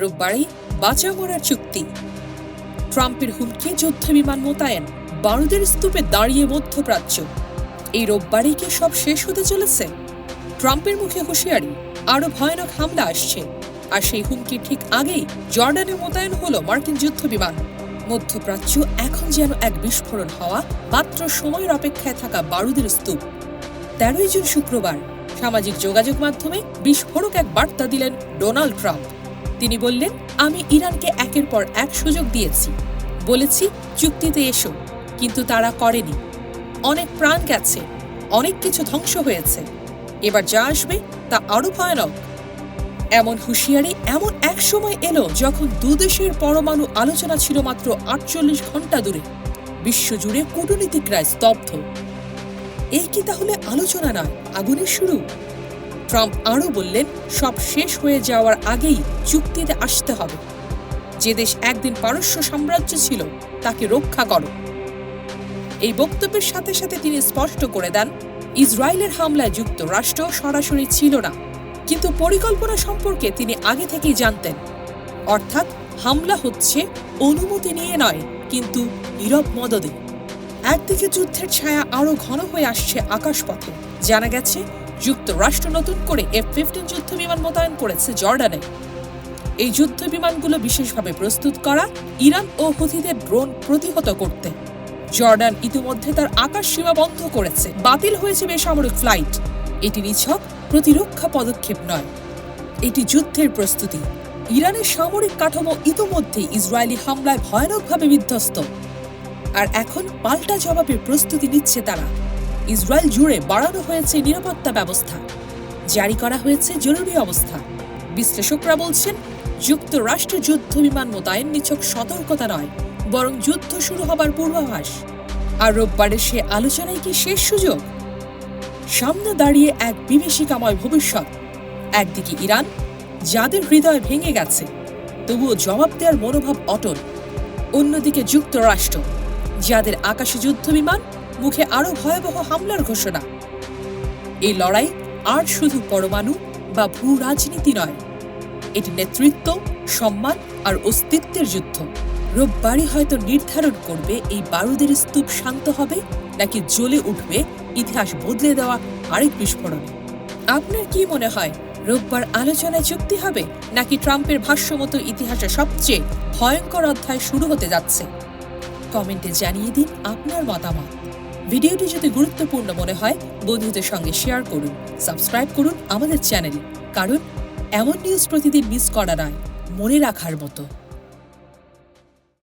রোববারই বাঁচা মরার চুক্তি। ট্রাম্পের হুমকি যুদ্ধ বিমান মোতায়েন, বারুদের স্তূপে দাঁড়িয়ে মধ্যপ্রাচ্য। এই রোববারই কি সব শেষ হতে চলেছে? ট্রাম্পের মুখে হুঁশিয়ারি, আরও ভয়ানক হামলা আসছে। আর সেই হুমকির ঠিক আগেই জর্ডানে মোতায়েন হলো মার্কিন যুদ্ধ বিমান। মধ্যপ্রাচ্য এখন যেন এক বিস্ফোরণ হওয়া মাত্র সময়ের অপেক্ষায় থাকা বারুদের স্তূপ। তেরোই জুন শুক্রবার সামাজিক যোগাযোগ মাধ্যমে বিস্ফোরক এক বার্তা দিলেন ডোনাল্ড ট্রাম্প। তিনি বললেন, আমি ইরানকে একের পর এক সুযোগ দিয়েছি। বলেছি, চুক্তিতে এসো, কিন্তু তারা করেনি। অনেক প্রাণ গেছে, অনেক কিছু ধ্বংস হয়েছে। এবার যা আসবে তা আরও ভয়ানক। এমন হুঁশিয়ারি এমন এক সময় এলো যখন দুদেশের পরমাণু আলোচনা ছিল মাত্র আটচল্লিশ ঘণ্টা দূরে। বিশ্বজুড়ে কূটনীতিকরা স্তব্ধ। এই কি তাহলে আলোচনা নয়, আগুনের শুরু? ট্রাম্প আরও বললেন, সব শেষ হয়ে যাওয়ার আগেই চুক্তিতে আসতে হবে। যে দেশ একদিন পারস্য সাম্রাজ্য ছিল, তাকে রক্ষা করো। এই বক্তব্যের সাথে সাথে তিনি স্পষ্ট করে দেন, ইসরায়েলের হামলায় যুক্তরাষ্ট্র সরাসরি ছিল না। কিন্তু পরিকল্পনা সম্পর্কে তিনি আগে থেকেই জানতেন। অর্থাৎ হামলা হচ্ছে অনুমতি নিয়ে নয়, কিন্তু নীরব মদদে। একদিকে যুদ্ধের ছায়া আরও ঘন হয়ে আসছে আকাশপথে। জানা গেছে যুক্তরাষ্ট্র নতুন করে এফ ফিফটিন যুদ্ধ বিমান মোতায়েন করেছে জর্ডানে। এই যুদ্ধ বিমানগুলো বিশেষভাবে প্রস্তুত করা ইরান ও হুথিদের ড্রোন প্রতিহত করতে। জর্ডান ইতিমধ্যে তার আকাশ সীমা বন্ধ করেছে। বাতিল হয়েছে বেসামরিক ফ্লাইট। এটি নিছক প্রতিরক্ষা পদক্ষেপ নয়। এটি যুদ্ধের প্রস্তুতি। ইরানের সামরিক কাঠামো ইতোমধ্যে ইসরায়েলি হামলায় ভয়ানকভাবে বিধ্বস্ত। আর এখন পাল্টা জবাবের প্রস্তুতি নিচ্ছে তারা। ইসরায়েল জুড়ে বাড়ানো হয়েছে নিরাপত্তা ব্যবস্থা। জারি করা হয়েছে জরুরি অবস্থা। বিশ্লেষকরা বলছেন, যুক্তরাষ্ট্র যুদ্ধ বিমান মোতায়েন নিছক সতর্কতা নয়, বরং যুদ্ধ শুরু হবার পূর্বাভাস। আর রোববারের সে আলোচনায় কি শেষ সুযোগ? সামনে দাঁড়িয়ে এক বিভীষিকাময় ভবিষ্যৎ। একদিকে ইরান, যাদের হৃদয় ভেঙে গেছে, তবুও জবাব দেওয়ার মনোভাব অটল। অন্যদিকে যুক্তরাষ্ট্র, যাদের আকাশে যুদ্ধ বিমান মুখে আরও ভয়াবহ হামলার ঘোষণা। এই লড়াই আর শুধু পরমাণু বা ভূ রাজনীতি নয়। এটি নেতৃত্ব, সম্মান আর অস্তিত্বের যুদ্ধ। রোববারই হয়তো নির্ধারণ করবে এই বারুদের স্তূপ শান্ত হবে নাকি জ্বলে উঠবে ইতিহাস বদলে দেওয়া আরেক বিস্ফোরণে। আপনার কি মনে হয়, রোববার আলোচনায় চুক্তি হবে নাকি ট্রাম্পের ভাষ্য মতো ইতিহাসে সবচেয়ে ভয়ঙ্কর অধ্যায় শুরু হতে যাচ্ছে? কমেন্টে জানিয়ে দিন আপনার মতামত। ভিডিওটি যদি গুরুত্বপূর্ণ মনে হয়, বন্ধুদের সঙ্গে শেয়ার করুন সাবস্ক্রাইব করুন আমাদের চ্যানেল কারণ, এমন নিউজ প্রতিদিন মিস করা নয়, মনে রাখার মতো।